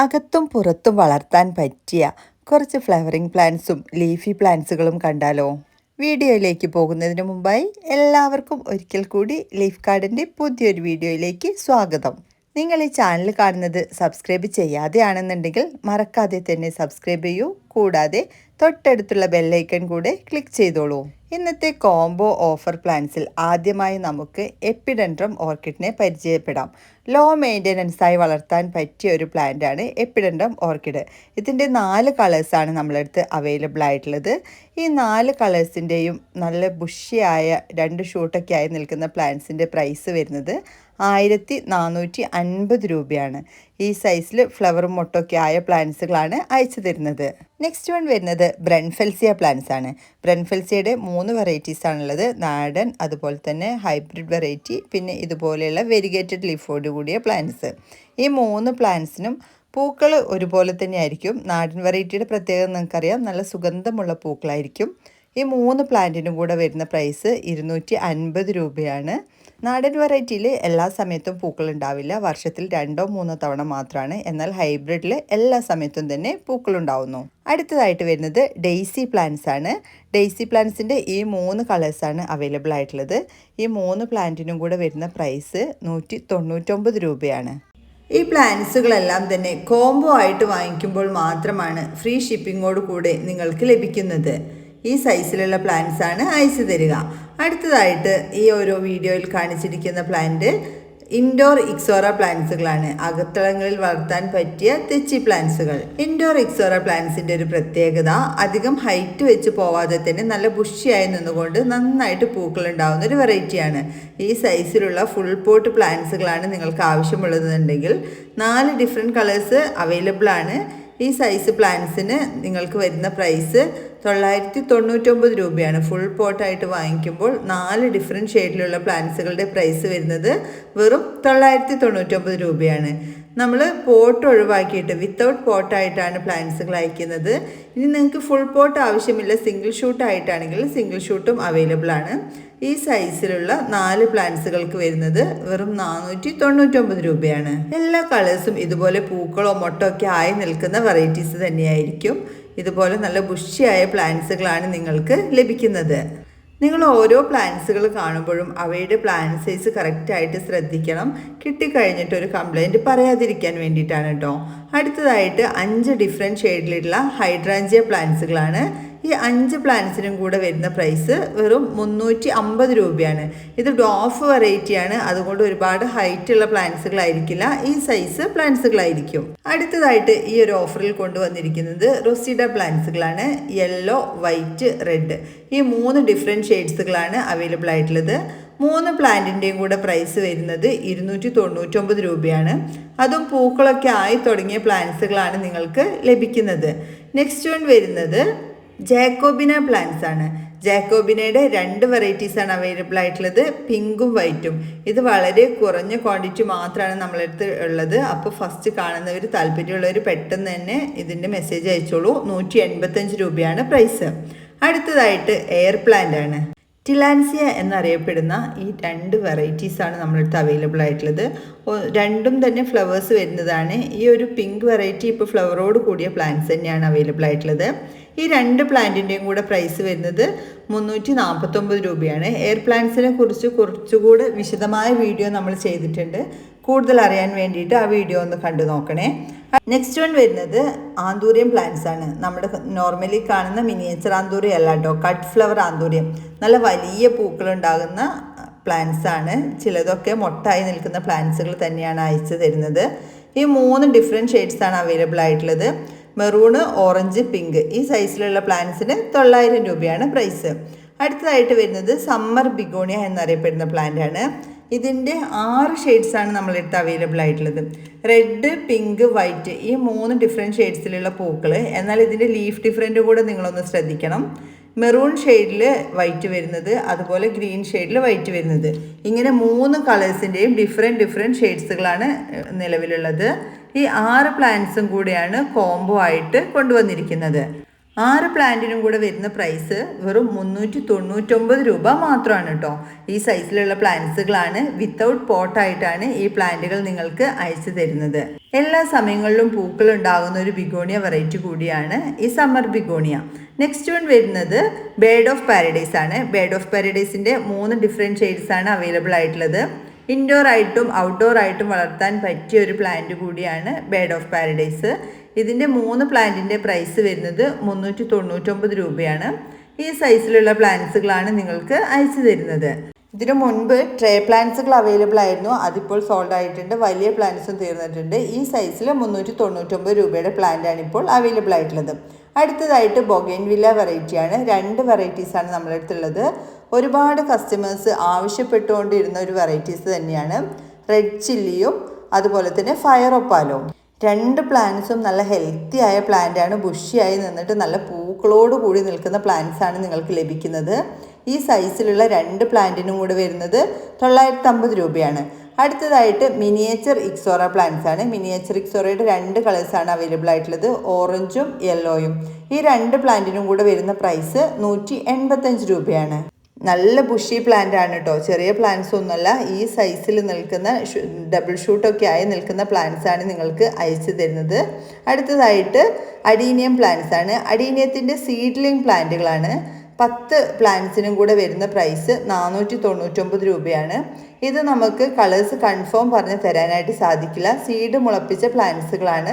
അകത്തും പുറത്തും വളർത്താൻ പറ്റിയ കുറച്ച് ഫ്ലവറിംഗ് പ്ലാന്റ്സും ലീഫി പ്ലാന്റ്സുകളും കണ്ടാലോ? വീഡിയോയിലേക്ക് പോകുന്നതിന് മുമ്പായി എല്ലാവർക്കും ഒരിക്കൽ കൂടി ലീഫ് കാർഡിന്റെ പുതിയൊരു വീഡിയോയിലേക്ക് സ്വാഗതം. നിങ്ങൾ ഈ ചാനൽ കാണുന്നത് സബ്സ്ക്രൈബ് ചെയ്യാതെയാണെന്നുണ്ടെങ്കിൽ മറക്കാതെ തന്നെ സബ്സ്ക്രൈബ് ചെയ്യൂ. കൂടാതെ തൊട്ടടുത്തുള്ള ബെല്ലൈക്കൺ കൂടെ ക്ലിക്ക് ചെയ്തോളൂ. ഇന്നത്തെ കോംബോ ഓഫർ പ്ലാൻസിൽ ആദ്യമായി നമുക്ക് എപ്പിഡൻഡ്രം ഓർക്കിഡിനെ പരിചയപ്പെടാം. ലോ മെയിന്റനൻസ് ആയി വളർത്താൻ പറ്റിയ ഒരു പ്ലാന്റാണ് എപ്പിഡൻഡ്രം ഓർക്കിഡ് ഇതിന്റെ നാല് കളേഴ്സാണ് നമ്മളടുത്ത് അവൈലബിൾ ആയിട്ടുള്ളത്. ഈ നാല് കളേഴ്സിന്റെയും നല്ല ബുഷിയായ രണ്ട് ഷൂട്ടൊക്കെ ആയി നിൽക്കുന്ന പ്ലാന്റ്സിന്റെ പ്രൈസ് വരുന്നത് ആയിരത്തി നാനൂറ്റി അൻപത് രൂപയാണ്. ഈ സൈസിൽ ഫ്ലവറും മൊട്ടൊക്കെ ആയ പ്ലാന്റ്സുകളാണ് അയച്ചു തരുന്നത്. നെക്സ്റ്റ് വൺ വരുന്നത് ബ്രൺഫെൽസിയ പ്ലാന്റ്സ് ആണ്. ബ്രൺഫെൽസിയയുടെ മൂന്ന് വെറൈറ്റീസ് ആണുള്ളത്. നാടൻ അതുപോലെ തന്നെ ഹൈബ്രിഡ് വെറൈറ്റി പിന്നെ ഇതുപോലെയുള്ള വെരിഗേറ്റഡ് ലീഫോട് കൂടിയ പ്ലാന്റ്സ്. ഈ മൂന്ന് പ്ലാന്റ്സിനും പൂക്കൾ ഒരുപോലെ തന്നെ ആയിരിക്കും നാടൻ വെറൈറ്റിയുടെ പ്രത്യേകത നിങ്ങൾക്കറിയാം. നല്ല സുഗന്ധമുള്ള പൂക്കളായിരിക്കും. ഈ മൂന്ന് പ്ലാന്റിനും കൂടെ വരുന്ന പ്രൈസ് ഇരുന്നൂറ്റി അൻപത് രൂപയാണ്. നാടൻ വെറൈറ്റിയിൽ എല്ലാ സമയത്തും പൂക്കൾ ഉണ്ടാവില്ല. വർഷത്തിൽ രണ്ടോ മൂന്നോ തവണ മാത്രമാണ് എന്നാൽ ഹൈബ്രിഡിൽ എല്ലാ സമയത്തും തന്നെ പൂക്കൾ ഉണ്ടാവുന്നു. അടുത്തതായിട്ട് വരുന്നത് ഡെയ്സി പ്ലാന്റ്സ് ആണ്. ഡെയ്സി പ്ലാന്റ്സിന്റെ ഈ മൂന്ന് കളേഴ്സാണ് അവൈലബിൾ ആയിട്ടുള്ളത്. ഈ മൂന്ന് പ്ലാന്റിനും കൂടെ വരുന്ന പ്രൈസ് നൂറ്റി തൊണ്ണൂറ്റൊമ്പത് രൂപയാണ്. ഈ പ്ലാന്റ്സുകളെല്ലാം തന്നെ കോംബോ ആയിട്ട് വാങ്ങിക്കുമ്പോൾ മാത്രമാണ് ഫ്രീ ഷിപ്പിങ്ങോട് കൂടെ നിങ്ങൾക്ക് ലഭിക്കുന്നത്. ഈ സൈസിലുള്ള പ്ലാന്റ്സ് ആണ് അയച്ചു തരിക. അടുത്തതായിട്ട് ഈ ഓരോ വീഡിയോയിൽ കാണിച്ചിരിക്കുന്ന പ്ലാന്റ് ഇൻഡോർ ഇക്സോറ പ്ലാന്റ്സുകളാണ് അകത്തളങ്ങളിൽ വളർത്താൻ പറ്റിയ തെച്ചി പ്ലാന്റ്സുകൾ ഇൻഡോർ ഇക്സോറ പ്ലാന്റ്സിന്റെ ഒരു പ്രത്യേകത അധികം ഹൈറ്റ് വെച്ച് പോവാതെ തന്നെ നല്ല ബുഷിയായി നിന്നുകൊണ്ട് നന്നായിട്ട് പൂക്കൾ ഉണ്ടാവുന്ന ഒരു വെറൈറ്റിയാണ് ഈ സൈസിലുള്ള ഫുൾ പോട്ട് പ്ലാന്റ്സുകളാണ് നിങ്ങൾക്ക് ആവശ്യമുള്ളതെന്നുണ്ടെങ്കിൽ നാല് ഡിഫറെന്റ് കളേഴ്സ് അവൈലബിൾ ആണ്. ഈ സൈസ് പ്ലാന്റ്സിന് നിങ്ങൾക്ക് വരുന്ന പ്രൈസ് തൊള്ളായിരത്തി തൊണ്ണൂറ്റൊമ്പത് രൂപയാണ് ഫുൾ പോട്ടായിട്ട് വാങ്ങിക്കുമ്പോൾ നാല് ഡിഫറെന്റ് ഷെയ്ഡിലുള്ള പ്ലാന്റ്സുകളുടെ പ്രൈസ് വരുന്നത് വെറും തൊള്ളായിരത്തി തൊണ്ണൂറ്റൊമ്പത് രൂപയാണ്. നമ്മൾ പോട്ട് ഒഴിവാക്കിയിട്ട് വിത്തൗട്ട് പോട്ടായിട്ടാണ് പ്ലാന്റ്സുകൾ അയക്കുന്നത്. ഇനി നിങ്ങൾക്ക് ഫുൾ പോട്ട് ആവശ്യമില്ല സിംഗിൾ ഷൂട്ട് ആയിട്ടാണെങ്കിൽ സിംഗിൾ ഷൂട്ടും അവൈലബിൾ ആണ്. ഈ സൈസിലുള്ള നാല് പ്ലാന്റ്സുകൾക്ക് വരുന്നത് വെറും നാനൂറ്റി തൊണ്ണൂറ്റൊമ്പത് രൂപയാണ്. എല്ലാ കളേഴ്സും ഇതുപോലെ പൂക്കളോ മൊട്ടോ ഒക്കെ ആയി നിൽക്കുന്ന വെറൈറ്റീസ് തന്നെയായിരിക്കും. ഇതുപോലെ നല്ല ബുഷിയായ പ്ലാന്റ്സുകളാണ് നിങ്ങൾക്ക് ലഭിക്കുന്നത്. നിങ്ങൾ ഓരോ പ്ലാന്റ്സുകൾ കാണുമ്പോഴും അവയുടെ പ്ലാന്റ് സൈസ് കറക്റ്റായിട്ട് ശ്രദ്ധിക്കണം. കിട്ടിക്കഴിഞ്ഞിട്ട് ഒരു കംപ്ലൈന്റ് പറയാതിരിക്കാൻ വേണ്ടിയിട്ടാണ് കേട്ടോ. അടുത്തതായിട്ട് അഞ്ച് ഡിഫറെന്റ് ഷെയ്ഡിലുള്ള ഹൈഡ്രാഞ്ചിയ പ്ലാന്റ്സുകളാണ് ഈ അഞ്ച് പ്ലാന്റ്സിനും കൂടെ വരുന്ന പ്രൈസ് വെറും മുന്നൂറ്റി അമ്പത് രൂപയാണ്. ഇത് ഡോഫ് വെറൈറ്റിയാണ് അതുകൊണ്ട് ഒരുപാട് ഹൈറ്റ് ഉള്ള പ്ലാന്റ്സുകളായിരിക്കില്ല ഈ സൈസ് പ്ലാന്റ്സുകളായിരിക്കും അടുത്തതായിട്ട് ഈ ഒരു ഓഫറിൽ കൊണ്ടുവന്നിരിക്കുന്നത് റൊസിഡ പ്ലാന്റ്സുകളാണ് യെല്ലോ വൈറ്റ് റെഡ് ഈ മൂന്ന് ഡിഫറെന്റ് ഷെയ്ഡ്സുകളാണ് അവൈലബിൾ ആയിട്ടുള്ളത്. മൂന്ന് പ്ലാന്റിന്റെയും കൂടെ പ്രൈസ് വരുന്നത് ഇരുന്നൂറ്റി തൊണ്ണൂറ്റൊമ്പത് രൂപയാണ്. അതും പൂക്കളൊക്കെ ആയി തുടങ്ങിയ പ്ലാന്റ്സുകളാണ് നിങ്ങൾക്ക് ലഭിക്കുന്നത്. നെക്സ്റ്റ് വൺ വരുന്നത് ജാക്കോബിന പ്ലാന്റ്സ് ആണ്. ജാക്കോബിനയുടെ രണ്ട് വെറൈറ്റീസ് ആണ് അവൈലബിൾ ആയിട്ടുള്ളത്. പിങ്കും വൈറ്റും. ഇത് വളരെ കുറഞ്ഞ ക്വാണ്ടിറ്റി മാത്രമാണ് നമ്മളടുത്ത് ഉള്ളത്. അപ്പോൾ ഫസ്റ്റ് കാണുന്നവർ താല്പര്യമുള്ളവർ പെട്ടെന്ന് തന്നെ ഇതിന്റെ മെസ്സേജ് അയച്ചോളൂ. നൂറ്റി എൺപത്തഞ്ച് രൂപയാണ് പ്രൈസ് അടുത്തതായിട്ട് എയർ പ്ലാന്റ് ആണ്. ടിലാൻസിയ എന്നറിയപ്പെടുന്ന ഈ രണ്ട് വെറൈറ്റീസാണ് നമ്മളടുത്ത് അവൈലബിൾ ആയിട്ടുള്ളത്. രണ്ടും തന്നെ ഫ്ലവേഴ്സ് വരുന്നതാണ്. ഈ ഒരു പിങ്ക് വെറൈറ്റി ഇപ്പോൾ ഫ്ലവറോട് കൂടിയ പ്ലാന്റ്സ് തന്നെയാണ് അവൈലബിൾ ആയിട്ടുള്ളത്. ഈ രണ്ട് പ്ലാന്റിന്റെയും കൂടെ പ്രൈസ് വരുന്നത് മുന്നൂറ്റി നാൽപ്പത്തൊമ്പത് രൂപയാണ് എയർ പ്ലാന്റ്സിനെ കുറിച്ച് കുറച്ചുകൂടെ വിശദമായ വീഡിയോ നമ്മൾ ചെയ്തിട്ടുണ്ട്. കൂടുതൽ അറിയാൻ വേണ്ടിയിട്ട് ആ വീഡിയോ ഒന്ന് കണ്ടു നോക്കണേ. നെക്സ്റ്റ് വൺ വരുന്നത് ആന്തൂര്യം പ്ലാന്റ്സ് ആണ്. നമ്മുടെ നോർമലി കാണുന്ന മിനിയേച്ചർ ആന്തൂര്യം അല്ല കേട്ടോ. കട്ട് ഫ്ലവർ ആന്തൂര്യം നല്ല വലിയ പൂക്കൾ ഉണ്ടാകുന്ന പ്ലാന്റ്സ് ആണ്. ചിലതൊക്കെ മൊട്ടായി നിൽക്കുന്ന പ്ലാന്റ്സുകൾ തന്നെയാണ് അയച്ചു തരുന്നത്. ഈ മൂന്ന് ഡിഫറെന്റ് ആണ് അവൈലബിൾ ആയിട്ടുള്ളത്. മെറൂണ് ഓറഞ്ച് പിങ്ക് ഈ സൈസിലുള്ള പ്ലാന്റ്സിന് തൊള്ളായിരം രൂപയാണ് പ്രൈസ് അടുത്തതായിട്ട് വരുന്നത് സമ്മർ ബിഗോണിയ എന്നറിയപ്പെടുന്ന പ്ലാന്റ് ആണ്. ഇതിന്റെ ആറ് ഷെയ്ഡ്സാണ് നമ്മളെടുത്ത് അവൈലബിൾ ആയിട്ടുള്ളത്. റെഡ് പിങ്ക് വൈറ്റ് ഈ മൂന്ന് ഡിഫറെന്റ് ഷെയ്ഡ്സിലുള്ള പൂക്കൾ. എന്നാൽ ഇതിന്റെ ലീഫ് ഡിഫറെന്റ് കൂടെ നിങ്ങളൊന്ന് ശ്രദ്ധിക്കണം. മെറൂൺ ഷെയ്ഡിൽ വൈറ്റ് വരുന്നത് അതുപോലെ ഗ്രീൻ ഷെയ്ഡിൽ വൈറ്റ് വരുന്നത്. ഇങ്ങനെ മൂന്ന് കളേഴ്സിന്റെയും ഡിഫറെന്റ് ഡിഫറെന്റ് ഷെയ്ഡ്സുകളാണ് നിലവിലുള്ളത്. ഈ ആറ് പ്ലാന്റ്സും കൂടിയാണ് കോംബോ ആയിട്ട് കൊണ്ടുവന്നിരിക്കുന്നത്. ആറ് പ്ലാന്റിനും കൂടെ വരുന്ന പ്രൈസ് വെറും മുന്നൂറ്റി തൊണ്ണൂറ്റൊമ്പത് രൂപ മാത്രമാണ് കേട്ടോ. ഈ സൈസിലുള്ള പ്ലാന്റ്സുകളാണ് വിത്തൗട്ട് പോട്ടായിട്ടാണ് ഈ പ്ലാന്റുകൾ നിങ്ങൾക്ക് അയച്ചു തരുന്നത്. എല്ലാ സമയങ്ങളിലും പൂക്കൾ ഉണ്ടാകുന്ന ഒരു ബിഗോണിയ വെറൈറ്റി കൂടിയാണ് ഈ സമ്മർ ബിഗോണിയ. നെക്സ്റ്റ് വൺ വരുന്നത് ബേഡ് ഓഫ് പാരഡൈസ് ആണ്. ബേഡ് ഓഫ് പാരഡൈസിന്റെ മൂന്ന് ഡിഫറെന്റ് ഷെയ്ഡ്സ് ആണ് അവൈലബിൾ ആയിട്ടുള്ളത്. ഇൻഡോർ ആയിട്ടും ഔട്ട്ഡോർ ആയിട്ടും വളർത്താൻ പറ്റിയ ഒരു പ്ലാന്റ് കൂടിയാണ് ബേഡ് ഓഫ് പാരഡൈസ് ഇതിന്റെ മൂന്ന് പ്ലാന്റിന്റെ പ്രൈസ് വരുന്നത് മുന്നൂറ്റി തൊണ്ണൂറ്റൊമ്പത് രൂപയാണ്. ഈ സൈസിലുള്ള പ്ലാന്റ്സുകളാണ് നിങ്ങൾക്ക് അയച്ചു തരുന്നത്. ഇതിനു മുൻപ് ട്രേ പ്ലാന്റ്സുകൾ അവൈലബിൾ ആയിരുന്നു. അതിപ്പോൾ സോൾഡ് ആയിട്ടുണ്ട്. വലിയ പ്ലാന്റ്സും തീർന്നിട്ടുണ്ട്. ഈ സൈസിൽ മുന്നൂറ്റി തൊണ്ണൂറ്റൊമ്പത് രൂപയുടെ പ്ലാന്റാണ് ഇപ്പോൾ അവൈലബിൾ ആയിട്ടുള്ളത്. അടുത്തതായിട്ട് ബൊഗൈൻ വില വെറൈറ്റിയാണ്. രണ്ട് വെറൈറ്റീസാണ് നമ്മുടെ അടുത്തുള്ളത് ഒരുപാട് കസ്റ്റമേഴ്സ് ആവശ്യപ്പെട്ടുകൊണ്ടിരുന്ന ഒരു വെറൈറ്റീസ് തന്നെയാണ്. റെഡ് ചില്ലിയും അതുപോലെ തന്നെ ഫയർ ഒപ്പാലോ രണ്ട് പ്ലാന്റ്സും നല്ല ഹെൽത്തി ആയ പ്ലാന്റാണ് ബുഷിയായി നിന്നിട്ട് നല്ല പൂക്കളോട് കൂടി നിൽക്കുന്ന പ്ലാന്റ്സ് ആണ് നിങ്ങൾക്ക് ലഭിക്കുന്നത്. ഈ സൈസിലുള്ള രണ്ട് പ്ലാന്റിനും കൂടി വരുന്നത് തൊള്ളായിരത്തി അമ്പത് രൂപയാണ്. അടുത്തതായിട്ട് മിനിയേച്ചർ ഇക്സോറ പ്ലാന്റ്സ് ആണ്. മിനിയേച്ചർ ഇക്സോറയുടെ രണ്ട് കളേഴ്സാണ് അവൈലബിൾ ആയിട്ടുള്ളത്. ഓറഞ്ചും യെല്ലോയും. ഈ രണ്ട് പ്ലാന്റിനും കൂടെ വരുന്ന പ്രൈസ് നൂറ്റി എൺപത്തഞ്ച് രൂപയാണ്. നല്ല ബുഷി പ്ലാന്റ് ആണ് കേട്ടോ. ചെറിയ പ്ലാന്റ്സ് ഒന്നുമല്ല ഈ സൈസിൽ നിൽക്കുന്ന ഡബിൾ ഷൂട്ടൊക്കെ ആയി നിൽക്കുന്ന പ്ലാന്റ്സ് ആണ് നിങ്ങൾക്ക് അയച്ചു തരുന്നത്. അടുത്തതായിട്ട് അഡീനിയം പ്ലാന്റ്സ് ആണ്. അഡീനിയത്തിന്റെ സീഡ്ലിംഗ് പ്ലാന്റുകളാണ്. പത്ത് പ്ലാന്റ്സിനും കൂടെ വരുന്ന പ്രൈസ് നാനൂറ്റി തൊണ്ണൂറ്റൊമ്പത് രൂപയാണ്. ഇത് നമുക്ക് കളേഴ്സ് കൺഫേം പറഞ്ഞ് തരാനായിട്ട് സാധിക്കില്ല. സീഡ് മുളപ്പിച്ച പ്ലാന്റ്സുകളാണ്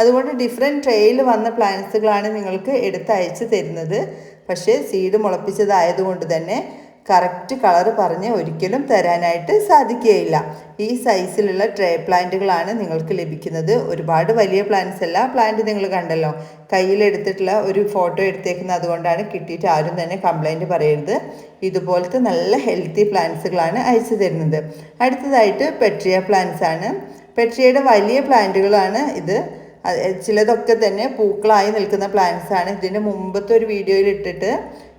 അതുകൊണ്ട് ഡിഫറെന്റ് ട്രേയിൽ വന്ന പ്ലാന്റ്സുകളാണ് നിങ്ങൾക്ക് എടുത്ത് അയച്ച് തരുന്നത്. പക്ഷേ സീഡ് മുളപ്പിച്ചതായതുകൊണ്ട് തന്നെ കറക്റ്റ് കളർ പറഞ്ഞ് ഒരിക്കലും തരാനായിട്ട് സാധിക്കുകയില്ല. ഈ സൈസിലുള്ള ട്രേ പ്ലാന്റുകളാണ് നിങ്ങൾക്ക് ലഭിക്കുന്നത്. ഒരുപാട് വലിയ പ്ലാന്റ്സ് അല്ല പ്ലാന്റ് നിങ്ങൾ കണ്ടല്ലോ. കയ്യിലെടുത്തിട്ടുള്ള ഒരു ഫോട്ടോ എടുത്തേക്കുന്നത് അതുകൊണ്ടാണ് കിട്ടിയിട്ട് ആരും തന്നെ കംപ്ലൈന്റ് പറയരുത്. ഇതുപോലത്തെ നല്ല ഹെൽത്തി പ്ലാന്റ്സുകളാണ് അയച്ചു തരുന്നത്. അടുത്തതായിട്ട് പെട്രിയ പ്ലാന്റ്സ് ആണ്. പെട്രിയയുടെ വലിയ പ്ലാന്റുകളാണ് ഇത്. ചിലതൊക്കെ തന്നെ പൂക്കളായി നിൽക്കുന്ന പ്ലാന്റ്സ് ആണ്. ഇതിന്റെ മുമ്പത്തെ ഒരു വീഡിയോയിൽ ഇട്ടിട്ട്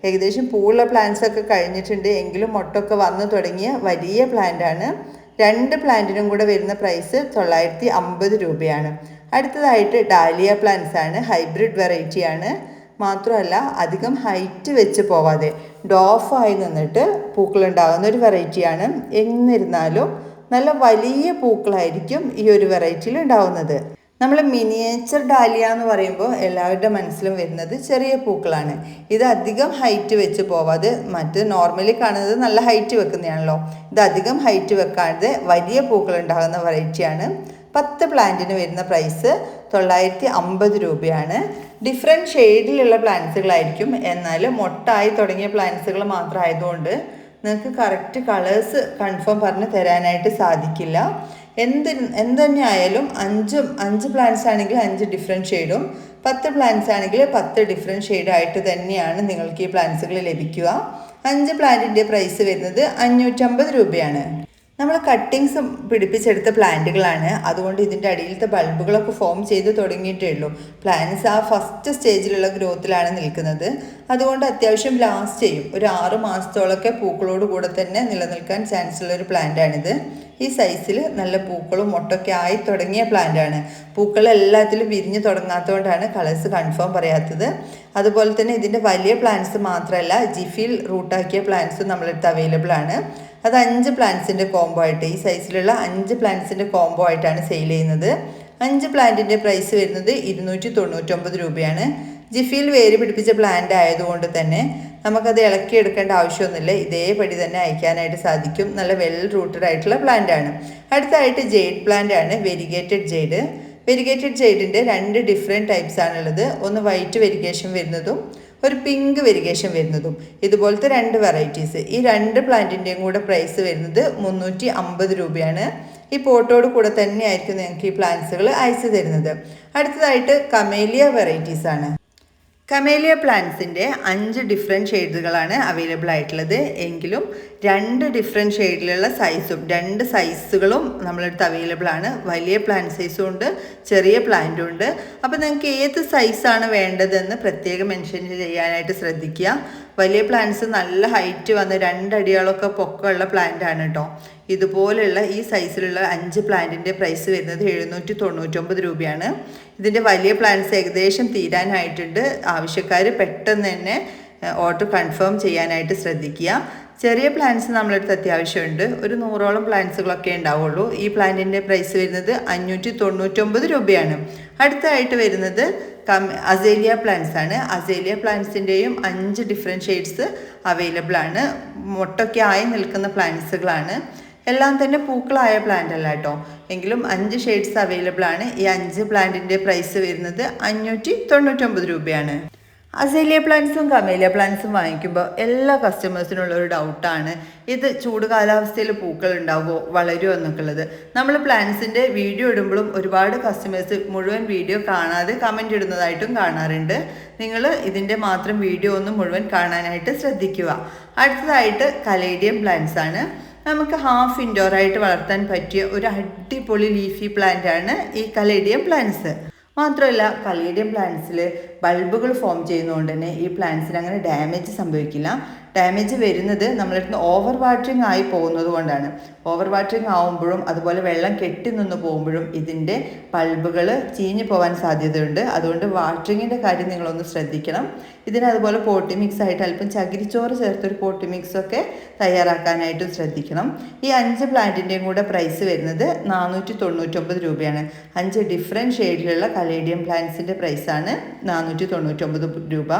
ഏകദേശം പൂവുള്ള പ്ലാന്റ്സ് ഒക്കെ കഴിഞ്ഞിട്ടുണ്ട്. എങ്കിലും മൊട്ടൊക്കെ വന്നു തുടങ്ങിയ വലിയ പ്ലാന്റ് ആണ്. രണ്ട് പ്ലാന്റിനും കൂടെ വരുന്ന പ്രൈസ് തൊള്ളായിരത്തി അമ്പത് രൂപയാണ്. അടുത്തതായിട്ട് ഡാലിയ പ്ലാന്റ്സ് ആണ്. ഹൈബ്രിഡ് വെറൈറ്റിയാണ് മാത്രമല്ല അധികം ഹൈറ്റ് വെച്ച് പോവാതെ ഡോഫായി നിന്നിട്ട് പൂക്കളുണ്ടാകുന്ന ഒരു വെറൈറ്റിയാണ് എന്നിരുന്നാലും നല്ല വലിയ പൂക്കളായിരിക്കും ഈ ഒരു വെറൈറ്റിയിൽ ഉണ്ടാവുന്നത്. നമ്മൾ മിനിയേച്ചർ ഡാലിയ എന്ന് പറയുമ്പോൾ എല്ലാവരുടെ മനസ്സിലും വരുന്നത് ചെറിയ പൂക്കളാണ്. ഇത് അധികം ഹൈറ്റ് വെച്ച് പോവാതെ മറ്റ് നോർമലി കാണുന്നത് നല്ല ഹൈറ്റ് വെക്കുന്നതാണല്ലോ. ഇത് അധികം ഹൈറ്റ് വെക്കാതെ വലിയ പൂക്കൾ ഉണ്ടാകുന്ന വെറൈറ്റിയാണ് പത്ത് പ്ലാന്റിന് വരുന്ന പ്രൈസ് തൊള്ളായിരത്തി അമ്പത് രൂപയാണ്. ഡിഫറെന്റ് ഷെയ്ഡിലുള്ള പ്ലാന്റ്സുകളായിരിക്കും എന്നാൽ മൊട്ടായി തുടങ്ങിയ പ്ലാന്റ്സുകൾ മാത്രമായതുകൊണ്ട് നിങ്ങൾക്ക് കറക്റ്റ് കളേഴ്സ് കൺഫേം പറഞ്ഞ് തരാനായിട്ട് സാധിക്കില്ല. എന്ത് എന്ത് തന്നെ ആയാലും അഞ്ചും അഞ്ച് പ്ലാന്റ്സ് ആണെങ്കിൽ അഞ്ച് ഡിഫറെന്റ് ഷെയ്ഡും പത്ത് പ്ലാന്റ്സ് ആണെങ്കിൽ പത്ത് ഡിഫറെന്റ് ഷെയ്ഡായിട്ട് തന്നെയാണ് നിങ്ങൾക്ക് ഈ പ്ലാന്റ്സുകൾ ലഭിക്കുക. അഞ്ച് പ്ലാന്റിന്റെ പ്രൈസ് വരുന്നത് അഞ്ഞൂറ്റമ്പത് രൂപയാണ്. നമ്മൾ കട്ടിങ്സ് പിടിപ്പിച്ചെടുത്ത പ്ലാന്റുകളാണ്. അതുകൊണ്ട് ഇതിന്റെ അടിയിലത്തെ ബൾബുകളൊക്കെ ഫോം ചെയ്ത് തുടങ്ങിയിട്ടേ ഉള്ളൂ. പ്ലാന്റ്സ് ആ ഫസ്റ്റ് സ്റ്റേജിലുള്ള ഗ്രോത്തിലാണ് നിൽക്കുന്നത്. അതുകൊണ്ട് അത്യാവശ്യം ലാസ്റ്റ് ചെയ്യും. ഒരു ആറ് മാസത്തോളമൊക്കെ പൂക്കളോട് കൂടെ തന്നെ നിലനിൽക്കാൻ ചാൻസ് ഉള്ള ഒരു പ്ലാന്റാണിത് ഈ സൈസിൽ നല്ല പൂക്കളും മുട്ടൊക്കെ ആയി തുടങ്ങിയ പ്ലാന്റാണ് പൂക്കൾ എല്ലാത്തിലും വിരിഞ്ഞ് തുടങ്ങാത്തതുകൊണ്ടാണ് കളേഴ്സ് കൺഫേം പറയാത്തത്. അതുപോലെ തന്നെ ഇതിന്റെ വലിയ പ്ലാന്റ്സ് മാത്രമല്ല ജിഫിൽ റൂട്ടാക്കിയ പ്ലാന്റ്സും നമ്മളടുത്ത് അവൈലബിൾ ആണ്. അത് അഞ്ച് പ്ലാന്റ്സിന്റെ കോംബോ ആയിട്ട് ഈ സൈസിലുള്ള അഞ്ച് പ്ലാന്റ്സിന്റെ കോംബോ ആയിട്ടാണ് സെയിൽ ചെയ്യുന്നത്. അഞ്ച് പ്ലാന്റിന്റെ പ്രൈസ് വരുന്നത് ഇരുന്നൂറ്റി തൊണ്ണൂറ്റൊമ്പത് രൂപയാണ്. ജിഫിയിൽ വേര് പിടിപ്പിച്ച പ്ലാന്റ് ആയതുകൊണ്ട് തന്നെ നമുക്കത് ഇളക്കിയെടുക്കേണ്ട ആവശ്യമൊന്നുമില്ല. ഇതേപടി തന്നെ അയക്കാനായിട്ട് സാധിക്കും. നല്ല വെൽ റൂട്ടഡ് ആയിട്ടുള്ള പ്ലാന്റ് ആണ്. അടുത്തായിട്ട് ജെയ്ഡ് പ്ലാന്റ് ആണ് വെരിഗേറ്റഡ് ജെയ്ഡ് വെരിഗേറ്റഡ് ജെയ്ഡിന്റെ രണ്ട് ഡിഫറെന്റ് ടൈപ്സ് ആണുള്ളത്. ഒന്ന് വൈറ്റ് വെരിഗേഷൻ വരുന്നതും ഒരു പിങ്ക് വെരിഗേഷൻ വരുന്നതും. ഇതുപോലത്തെ രണ്ട് വെറൈറ്റീസ് ഈ രണ്ട് പ്ലാന്റിന്റെയും കൂടെ പ്രൈസ് വരുന്നത് മുന്നൂറ്റി അമ്പത് രൂപയാണ്. ഈ പോട്ടോട് കൂടെ തന്നെയായിരിക്കും നിങ്ങൾക്ക് ഈ പ്ലാന്റ്സുകൾ അയച്ചു തരുന്നത്. അടുത്തതായിട്ട് കമേലിയ വെറൈറ്റീസ് ആണ്. കമേലിയ പ്ലാന്റ്സിന്റെ അഞ്ച് ഡിഫറെന്റ് ഷെയ്ഡുകളാണ് അവൈലബിൾ ആയിട്ടുള്ളത്. എങ്കിലും രണ്ട് ഡിഫറെന്റ് ഷെയ്ഡിലുള്ള സൈസും രണ്ട് സൈസുകളും നമ്മളടുത്ത് അവൈലബിൾ ആണ്. വലിയ പ്ലാന്റ് സൈസും ഉണ്ട് ചെറിയ പ്ലാന്റും ഉണ്ട്. അപ്പോൾ നിങ്ങൾക്ക് ഏത് സൈസാണ് വേണ്ടതെന്ന് പ്രത്യേകം മെൻഷൻ ചെയ്യാനായിട്ട് ശ്രദ്ധിക്കുക. വലിയ പ്ലാന്റ്സ് നല്ല ഹൈറ്റ് വന്ന് രണ്ടടികളൊക്കെ പൊക്കമുള്ള പ്ലാന്റ് ആണ് കേട്ടോ ഇതുപോലുള്ള ഈ സൈസിലുള്ള അഞ്ച് പ്ലാന്റിന്റെ പ്രൈസ് വരുന്നത് എഴുന്നൂറ്റി തൊണ്ണൂറ്റൊമ്പത് രൂപയാണ്. ഇതിന്റെ വലിയ പ്ലാന്റ്സ് ഏകദേശം തീരാനായിട്ടുണ്ട്. ആവശ്യക്കാർ പെട്ടെന്ന് തന്നെ ഓർഡർ കൺഫേം ചെയ്യാനായിട്ട് ശ്രദ്ധിക്കുക. ചെറിയ പ്ലാന്റ്സ് നമ്മളെടുത്ത് അത്യാവശ്യമുണ്ട്. ഒരു നൂറോളം പ്ലാന്റ്സുകളൊക്കെ ഉണ്ടാവുള്ളൂ. ഈ പ്ലാന്റിന്റെ പ്രൈസ് വരുന്നത് അഞ്ഞൂറ്റി തൊണ്ണൂറ്റൊമ്പത് രൂപയാണ്. അടുത്തായിട്ട് വരുന്നത് കം അസേലിയ പ്ലാന്റ്സ് ആണ്. അസേലിയ പ്ലാന്റ്സിന്റെയും അഞ്ച് ഡിഫറെന്റ് ഷെയ്ഡ്സ് അവൈലബിൾ ആണ്. മുട്ടൊക്കെ ആയി നിൽക്കുന്ന പ്ലാന്റ്സുകളാണ് എല്ലാം തന്നെ പൂക്കളായ പ്ലാന്റ് അല്ല കേട്ടോ. എങ്കിലും അഞ്ച് ഷെയ്ഡ്സ് അവൈലബിൾ ആണ്. ഈ അഞ്ച് പ്ലാന്റിന്റെ പ്രൈസ് വരുന്നത് അഞ്ഞൂറ്റി തൊണ്ണൂറ്റൊമ്പത് രൂപയാണ് അസേലിയ പ്ലാന്റ്സും കമേലിയ പ്ലാന്റ്സും വാങ്ങിക്കുമ്പോൾ എല്ലാ കസ്റ്റമേഴ്സിനുള്ള ഒരു ഡൗട്ടാണ് ഇത് ചൂട് കാലാവസ്ഥയിൽ പൂക്കൾ ഉണ്ടാവുമോ? വളരുമോ എന്നൊക്കെ ഉള്ളത് നമ്മൾ പ്ലാന്റ്സിന്റെ വീഡിയോ ഇടുമ്പോഴും ഒരുപാട് കസ്റ്റമേഴ്സ് മുഴുവൻ വീഡിയോ കാണാതെ കമന്റ് ഇടുന്നതായിട്ടും കാണാറുണ്ട്. നിങ്ങൾ ഇതിന്റെ മാത്രം വീഡിയോ ഒന്നും മുഴുവൻ കാണാനായിട്ട് ശ്രദ്ധിക്കുക. അടുത്തതായിട്ട് കലേഡിയം പ്ലാന്റ്സ് ആണ്. നമുക്ക് ഹാഫ് ഇൻഡോർ ആയിട്ട് വളർത്താൻ പറ്റിയ ഒരു അടിപൊളി ലീഫി പ്ലാന്റ് ആണ് ഈ കലേഡിയം പ്ലാന്റ്സ് മാത്രമല്ല കലേഡിയം പ്ലാന്റ്സിൽ ബൾബുകൾ ഫോം ചെയ്യുന്നതുകൊണ്ട് തന്നെ ഈ പ്ലാന്റ്സിന് അങ്ങനെ ഡാമേജ് സംഭവിക്കില്ല. ഡാമേജ് വരുന്നത് നമ്മളടുത്ത് ഓവർ വാട്ടറിങ് ആയി പോകുന്നത് കൊണ്ടാണ്. ഓവർ വാട്ടറിങ് ആവുമ്പോഴും അതുപോലെ വെള്ളം കെട്ടി നിന്ന് പോകുമ്പോഴും ഇതിന്റെ പൾബുകൾ ചീഞ്ഞു പോകാൻ സാധ്യതയുണ്ട്. അതുകൊണ്ട് വാട്ടറിങ്ങിന്റെ കാര്യം നിങ്ങളൊന്ന് ശ്രദ്ധിക്കണം. ഇതിന് അതുപോലെ പോട്ടി മിക്സ് ആയിട്ട് അല്പം ചകിരിച്ചോറ് ചേർത്തൊരു പോട്ടി മിക്സ് ഒക്കെ തയ്യാറാക്കാനായിട്ടും ശ്രദ്ധിക്കണം. ഈ അഞ്ച് പ്ലാന്റിന്റെയും കൂടെ പ്രൈസ് വരുന്നത് നാനൂറ്റി തൊണ്ണൂറ്റൊമ്പത് രൂപയാണ്. അഞ്ച് ഡിഫറെന്റ് ഷെയ്ഡിലുള്ള കലേഡിയം പ്ലാന്റ്സിന്റെ പ്രൈസാണ് നാനൂറ്റി തൊണ്ണൂറ്റൊമ്പത് രൂപ.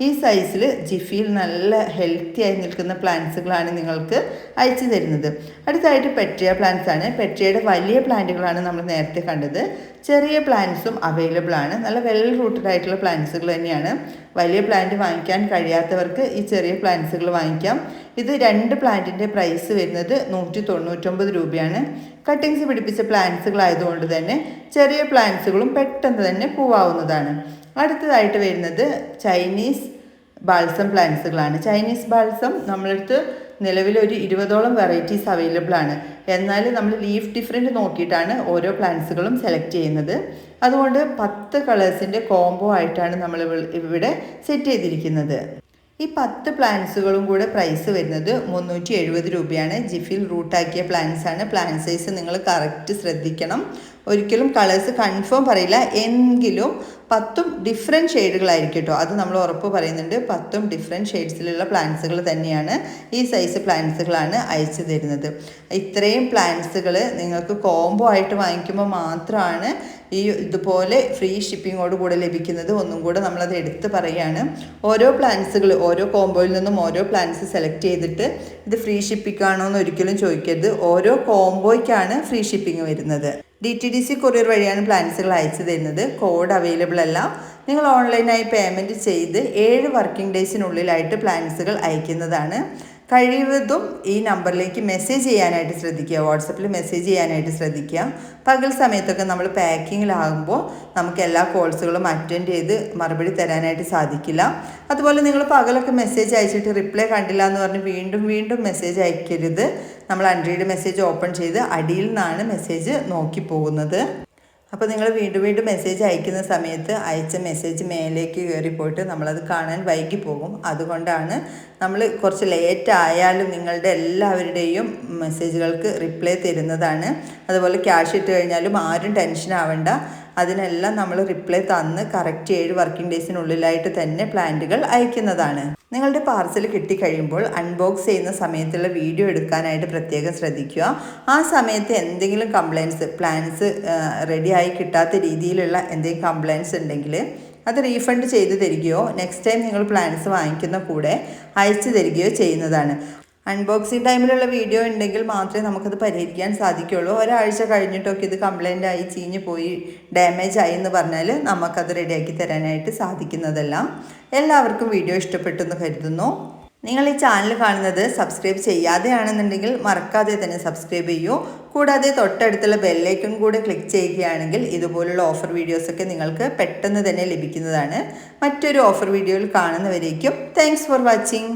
ഈ സൈസിൽ ജിഫിയിൽ നല്ല ഹെൽത്തി ആയി നിൽക്കുന്ന പ്ലാന്റ്സുകളാണ് നിങ്ങൾക്ക് അയച്ചു തരുന്നത്. അടുത്തായിട്ട് പെട്രിയ പ്ലാന്റ്സ് ആണ് പെട്രിയയുടെ വലിയ പ്ലാന്റുകളാണ് നമ്മൾ നേരത്തെ കണ്ടത്. ചെറിയ പ്ലാന്റ്സും അവൈലബിൾ ആണ്. നല്ല വെൽ റൂട്ടഡ് ആയിട്ടുള്ള പ്ലാന്റ്സുകൾ തന്നെയാണ്. വലിയ പ്ലാന്റ് വാങ്ങിക്കാൻ കഴിയാത്തവർക്ക് ഈ ചെറിയ പ്ലാന്റ്സുകൾ വാങ്ങിക്കാം. ഇത് രണ്ട് പ്ലാന്റിന്റെ പ്രൈസ് വരുന്നത് നൂറ്റി തൊണ്ണൂറ്റൊമ്പത് രൂപയാണ്. കട്ടിങ്സ് പിടിപ്പിച്ച പ്ലാന്റ്സുകളായതുകൊണ്ട് തന്നെ ചെറിയ പ്ലാന്റ്സുകളും പെട്ടെന്ന് തന്നെ പൂവാവുന്നതാണ്. അടുത്തതായിട്ട് വരുന്നത് ചൈനീസ് ബാൾസം പ്ലാന്റ്സുകളാണ് ചൈനീസ് ബാൽസം നമ്മളടുത്ത് നിലവിൽ ഒരു ഇരുപതോളം വെറൈറ്റീസ് അവൈലബിൾ ആണ്. എന്നാൽ നമ്മൾ ലീഫ് ഡിഫറെന്റ് നോക്കിയിട്ടാണ് ഓരോ പ്ലാന്റ്സുകളും സെലക്ട് ചെയ്യുന്നത്. അതുകൊണ്ട് പത്ത് കളേഴ്സിന്റെ കോംബോ ആയിട്ടാണ് നമ്മൾ ഇവിടെ സെറ്റ് ചെയ്തിരിക്കുന്നത്. ഈ പത്ത് പ്ലാന്റ്സുകളും കൂടെ പ്രൈസ് വരുന്നത് മുന്നൂറ്റി എഴുപത് രൂപയാണ് ജിഫിൽ റൂട്ടാക്കിയ പ്ലാന്റ്സ് ആണ്. പ്ലാന്റ് സൈസ് നിങ്ങൾ കറക്റ്റ് ശ്രദ്ധിക്കണം. ഒരിക്കലും കളേഴ്സ് കൺഫേം പറയില്ല. എങ്കിലും പത്തും ഡിഫറെന്റ് ഷെയ്ഡുകളായിരിക്കും കേട്ടോ അത് നമ്മൾ ഉറപ്പ് പറയുന്നുണ്ട്. പത്തും ഡിഫറെന്റ് ഷെയ്ഡ്സിലുള്ള പ്ലാന്റ്സുകൾ തന്നെയാണ് ഈ സൈസ് പ്ലാന്റ്സുകളാണ് അയച്ചു തരുന്നത്. ഇത്രയും പ്ലാന്റ്സുകൾ നിങ്ങൾക്ക് കോംബോ ആയിട്ട് വാങ്ങിക്കുമ്പോൾ മാത്രമാണ് ഈ ഇതുപോലെ ഫ്രീ ഷിപ്പിങ്ങോട് കൂടെ ലഭിക്കുന്നത്. ഒന്നും കൂടെ നമ്മളത് എടുത്ത് പറയുകയാണ് ഓരോ പ്ലാന്റ്സുകൾ ഓരോ കോംബോയിൽ നിന്നും ഓരോ പ്ലാന്റ്സ് സെലക്ട് ചെയ്തിട്ട് ഇത് ഫ്രീ ഷിപ്പിക്കാണോ എന്ന് ഒരിക്കലും ചോദിക്കരുത്. ഓരോ കോംബോയ്ക്കാണ് ഫ്രീ ഷിപ്പിംഗ് വരുന്നത്. D T D C courier വഴിയാണ് പ്ലാൻസുകൾ അയച്ചു തരുന്നത്. കോഡ് അവൈലബിൾ അല്ല. നിങ്ങൾ ഓൺലൈനായി പേയ്മെന്റ് ചെയ്ത് ഏഴ് വർക്കിംഗ് ഡേയ്സിനുള്ളിലായിട്ട് പ്ലാൻസുകൾ അയക്കുന്നതാണ്. കഴിവതും ഈ നമ്പറിലേക്ക് മെസ്സേജ് ചെയ്യാനായിട്ട് ശ്രദ്ധിക്കുക. വാട്സപ്പിൽ മെസ്സേജ് ചെയ്യാനായിട്ട് ശ്രദ്ധിക്കുക. പകൽ സമയത്തൊക്കെ നമ്മൾ പാക്കിങ്ങിലാകുമ്പോൾ നമുക്ക് എല്ലാ കോൾസുകളും അറ്റൻഡ് ചെയ്ത് മറുപടി തരാനായിട്ട് സാധിക്കില്ല. അതുപോലെ നിങ്ങൾ പകലൊക്കെ മെസ്സേജ് അയച്ചിട്ട് റിപ്ലൈ കണ്ടില്ല എന്ന് പറഞ്ഞ് വീണ്ടും വീണ്ടും മെസ്സേജ് അയക്കരുത്. നമ്മൾ അൺറീഡ് മെസ്സേജ് ഓപ്പൺ ചെയ്ത് അടിയിൽ നിന്നാണ് മെസ്സേജ് നോക്കി പോകുന്നത്. അപ്പോൾ നിങ്ങൾ വീണ്ടും വീണ്ടും മെസ്സേജ് അയക്കുന്ന സമയത്ത് അയച്ച മെസ്സേജ് മേലേക്ക് കയറിപ്പോയിട്ട് നമ്മളത് കാണാൻ വൈകി പോകും അതുകൊണ്ടാണ് നമ്മൾ കുറച്ച് ലേറ്റ് ആയാലും നിങ്ങളുടെ എല്ലാവരുടെയും മെസ്സേജുകൾക്ക് റിപ്ലൈ തരുന്നതാണ്. അതുപോലെ ക്യാഷ് ഇട്ട് കഴിഞ്ഞാലും ആരും ടെൻഷൻ ആവേണ്ട. അതിനെല്ലാം നമ്മൾ റിപ്ലൈ തന്ന് കറക്റ്റ് ഏഴ് വർക്കിംഗ് ഡേയ്സിനുള്ളിലായിട്ട് തന്നെ പ്ലാന്റുകൾ അയക്കുന്നതാണ്. നിങ്ങളുടെ പാർസൽ കിട്ടിക്കഴിയുമ്പോൾ അൺബോക്സ് ചെയ്യുന്ന സമയത്തുള്ള വീഡിയോ എടുക്കാനായിട്ട് പ്രത്യേകം ശ്രദ്ധിക്കുക. ആ സമയത്ത് എന്തെങ്കിലും കംപ്ലയിൻസ് പ്ലാൻസ് റെഡിയായി കിട്ടാത്ത രീതിയിലുള്ള എന്തെങ്കിലും കംപ്ലയിൻസ് ഉണ്ടെങ്കിൽ അത് റീഫണ്ട് ചെയ്ത് തരികയോ നെക്സ്റ്റ് ടൈം നിങ്ങൾ പ്ലാൻസ് വാങ്ങിക്കുന്ന കൂടെ അയച്ചു തരികയോ ചെയ്യുന്നതാണ്. അൺബോക്സിങ് ടൈമിലുള്ള വീഡിയോ ഉണ്ടെങ്കിൽ മാത്രമേ നമുക്കത് പരിഹരിക്കാൻ സാധിക്കുകയുള്ളൂ ഒരാഴ്ച കഴിഞ്ഞിട്ടൊക്കെ ഇത് കംപ്ലൈന്റ് ആയി ചീഞ്ഞ് പോയി ഡാമേജ് ആയി എന്ന് പറഞ്ഞാൽ നമുക്കത് റെഡിയാക്കി തരാനായിട്ട് സാധിക്കുന്നതല്ല എല്ലാവർക്കും വീഡിയോ ഇഷ്ടപ്പെട്ടു എന്ന് കരുതുന്നു. നിങ്ങൾ ഈ ചാനൽ കാണുന്നത് സബ്സ്ക്രൈബ് ചെയ്യാതെയാണെന്നുണ്ടെങ്കിൽ മറക്കാതെ തന്നെ സബ്സ്ക്രൈബ് ചെയ്യൂ. കൂടാതെ തൊട്ടടുത്തുള്ള ബെല്ലൈക്കൺ കൂടെ ക്ലിക്ക് ചെയ്യുകയാണെങ്കിൽ ഇതുപോലുള്ള ഓഫർ വീഡിയോസൊക്കെ നിങ്ങൾക്ക് പെട്ടെന്ന് തന്നെ ലഭിക്കുന്നതാണ്. മറ്റൊരു ഓഫർ വീഡിയോയിൽ കാണുന്നവരേക്കും താങ്ക്സ് ഫോർ വാച്ചിങ്